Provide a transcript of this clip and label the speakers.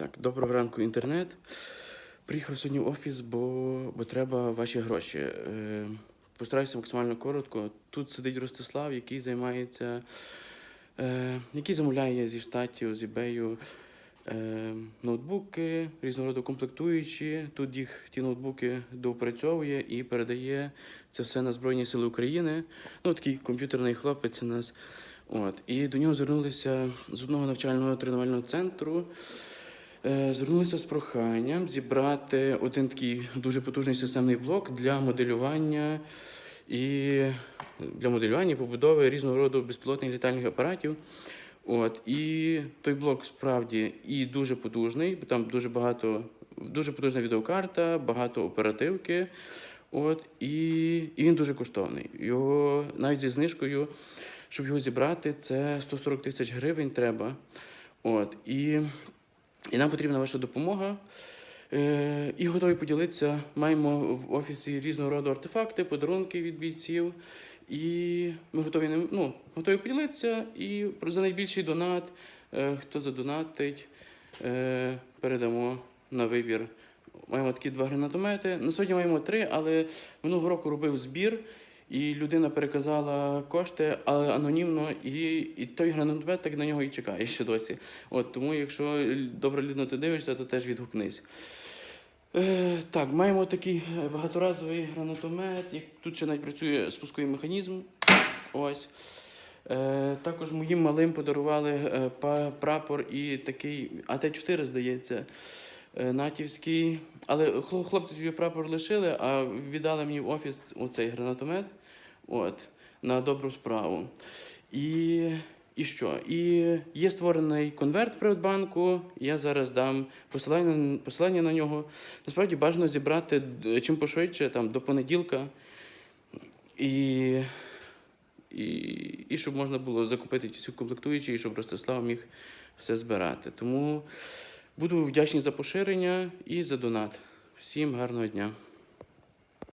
Speaker 1: Так, доброго ранку, інтернет. Приїхав сьогодні в офіс, бо, бо треба ваші гроші. Е, постараюся максимально коротко. Тут сидить Ростислав, який займається, е, який замовляє зі штатів, з eBay е, ноутбуки, різного роду комплектуючі. Тут їх ті ноутбуки доопрацьовує і передає це все на Збройні Сили України. Ну, такий комп'ютерний хлопець у нас. От. І до нього звернулися з одного навчального тренувального центру. Е, Звернулися з проханням зібрати один такий дуже потужний системний блок для моделювання і для моделювання побудови різного роду безпілотних літальних апаратів. От і той блок справді і дуже потужний, бо там дуже багато, дуже потужна відеокарта, багато оперативки. От і, і він дуже коштовний. Його навіть зі знижкою, щоб його зібрати, це 140 тисяч гривень треба. От і і нам потрібна ваша допомога. Е, і готові поділитися. Маємо в офісі різного роду артефакти, подарунки від бійців. І ми готові ну, готові поділитися. І за найбільший донат, е, хто задонатить, е, передамо на вибір. Маємо такі два гранатомети. На сьогодні маємо три, але минулого року робив збір. І людина переказала кошти, але анонімно, і, і той гранатомет так на нього і чекає ще досі. От тому, якщо добра людина ти дивишся, то теж відгукнись. Е, так, маємо такий е, багаторазовий гранатомет. Тут ще навіть працює спусковий механізм. Ось. Е, також моїм малим подарували е, прапор і такий АТ-4, здається, натівський. Але хлопці свій прапор лишили, а віддали мені в офіс оцей гранатомет. От, на добру справу. І, і що? І є створений конверт Приватбанку. Я зараз дам посилання, посилання на нього. Насправді бажано зібрати е, чим пошвидше, там, до понеділка. І, і, і щоб можна було закупити всі комплектуючі, і щоб Ростислав міг все збирати. Тому буду вдячний за поширення і за донат. Всім гарного дня.